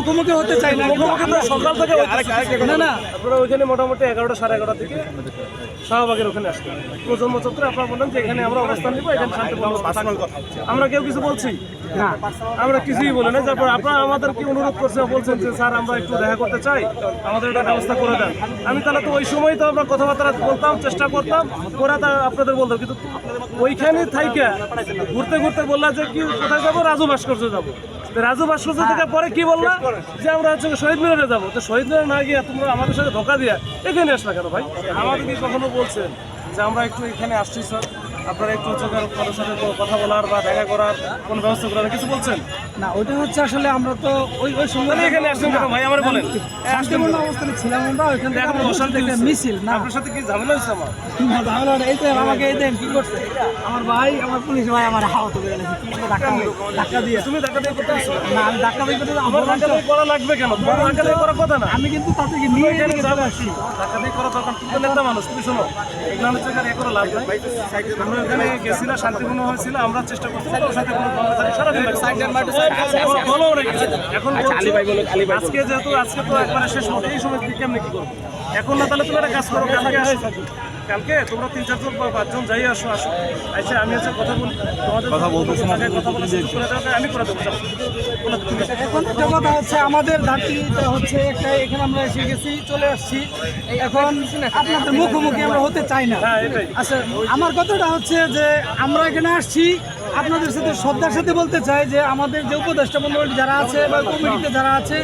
মুখোমুখি হতে চাই না মুখোমুখি তো সকাল থেকে না না। আপনারা ওইখানে মোটামুটি এগারোটা সাড়ে এগারোটা থেকে শাহবাগের ওখানে আসবেন। প্রজন্ম চত্বরে আপনারা বললেন যে এখানে আমরা অবস্থান নিবো এখানে শান্তিপূর্ণ আমরা কেউ কিছু বলছি? না। আমরা কিছুই বলি না তারপর আপনারা আমাদের কি অনুরোধ করছে বলছেন যে স্যার আমরা একটু দেখা করতে চাই। আমাদের এটা ব্যবস্থা করে দেন। আমি তাহলে তো ওই সময় তো আমরা কথাবার্তা বলতাম চেষ্টা করতাম ওরা তা আপনাদের বলতাম। কিন্তু ওইখানে থাইকে ঘুরতে ঘুরতে বললাম যে কি কোথায় যাব? রাজু ভাস্কর্য যাব। রাজু ভাস্কর্য থেকে পরে কি বলল? যে আমরা হচ্ছে শহীদ মিনারে যাব। তো শহীদ মিনারে না গিয়ে তোমরা আমাদের সাথে ধোকা দিয়া এখানে আসলা কেন ভাই? আমাদের কি কখনো বলছেন? যে আমরা একটু এখানে আসছি স্যার। আপনারা একটু কারোর সাথে কথা বলার বা দেখা করার কোনো ব্যবস্থা করার কিছু বলছেন? না ওইটা হচ্ছে আসলে আমরা তো ওই ওই সময় এখানে আসছেন কেন ভাই? আমার বলেন। শান্তিপূর্ণ অবস্থানে ছিলাম আমরা ওইখান থেকে আমরা বসে দেখে মিছিল না। আপনার সাথে কি ঝামেলা হয়েছে আমার? না, ঝামেলা না। এই তো আমাকে এই দেন কি করছে? আমার ভাই আমার পুলিশ ভাই আমার হাওয়া করে গেছে কি করে ধাক্কা ধাক্কা দিয়ে। তুমি টাকা দিয়ে করতে আসছো না আমি ধাক্কা দিয়ে করতে আমার টাকা দিয়ে করা লাগবে কেন? তোমার টাকা দিয়ে করার কথা না। আমি কিন্তু তাদেরকে নিয়ে এখানে চলে আসছি। টাকা দিয়ে করা দরকার। তুমি তো নেতা মানুষ তুমি শোনো। এগুলো হচ্ছে এখানে এ করে লাভ নাই। আমরা ওখানে গেছিলাম শান্তিপূর্ণ হয়েছিল আমরা চেষ্টা করছি ওর সাথে কোনো সারাদিন বলো ওরা এখন আজকে যেহেতু আজকে তো একবারে শেষ মতো এই সময় কেমনি কি করব? এখন না তাহলে তুমি একটা কাজ করো কালকে কালকে তোমরা তিন চারজন বা পাঁচজন যাই আসো আসো। আচ্ছা আমি হচ্ছে কথা বলি তোমাদের কথা বলতে কথা বলে আমি করে দেবো। এখন একটা কথা হচ্ছে আমাদের ঘাটিটা হচ্ছে একটা এখানে আমরা এসে গেছি চলে আসছি। এখন আপনাদের মুখোমুখি আমরা হতে চাই না। হ্যাঁ আচ্ছা আমার কথাটা হচ্ছে যে আমরা এখানে আসছি আপনাদের সাথে, শ্রদ্ধার সাথে বলতে চাই যে আমাদের যে উপদেষ্টা মন্ডলী যারা আছে বা কমিটিতে যারা আছে,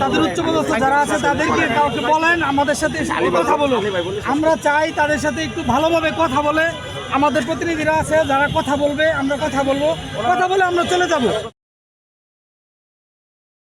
তাদের উচ্চপদস্থ যারা আছে, তাদেরকে কাউকে বলেন, আমাদের সাথে কথা বলুন। আমরা চাই তাদের সাথে একটু ভালোভাবে কথা বলে, আমাদের প্রতিনিধিরা আছে, যারা কথা বলবে, আমরা কথা বলব। কথা বলে আমরা চলে যাব।